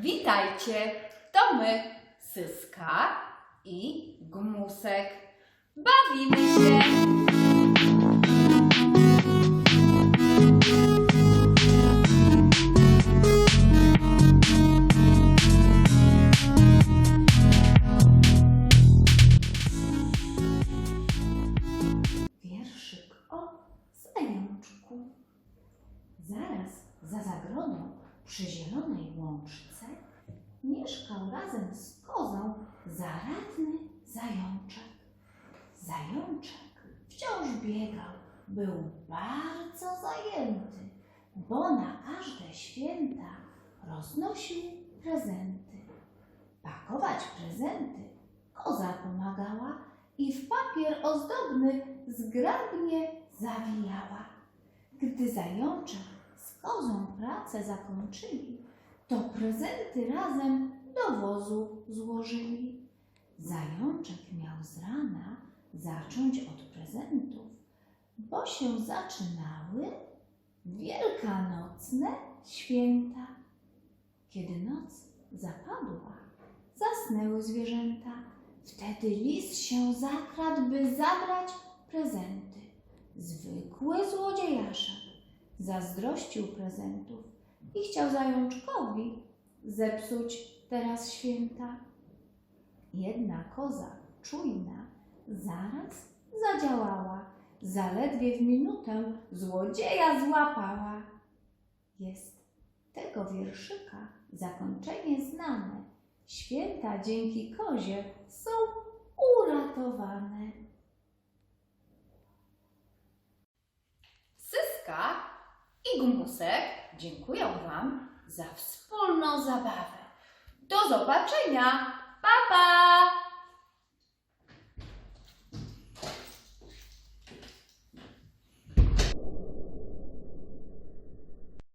Witajcie, to my, Syska i Gmusek. Bawimy się. Wierszyk o zajączku. Zaraz za zagrodą przy zielonej łączce mieszkał razem z kozą zaradny zajączek. Zajączek wciąż biegał, był bardzo zajęty, bo na każde święta roznosił prezenty. Pakować prezenty koza pomagała i w papier ozdobny zgrabnie zawijała. Gdy zajączek kozą pracę zakończyli, to prezenty razem do wozu złożyli. Zajączek miał z rana zacząć od prezentów, bo się zaczynały wielkanocne święta. Kiedy noc zapadła, zasnęły zwierzęta. Wtedy lis się zakradł, by zabrać prezenty. Zwykły złodziejaszek zazdrościł prezentów i chciał zajączkowi zepsuć teraz święta. Jedna koza czujna zaraz zadziałała, zaledwie w minutę złodzieja złapała. Jest tego wierszyka zakończenie znane. Święta dzięki kozie są uratowane. Syska i Gmusek dziękuję Wam za wspólną zabawę. Do zobaczenia. Pa, pa!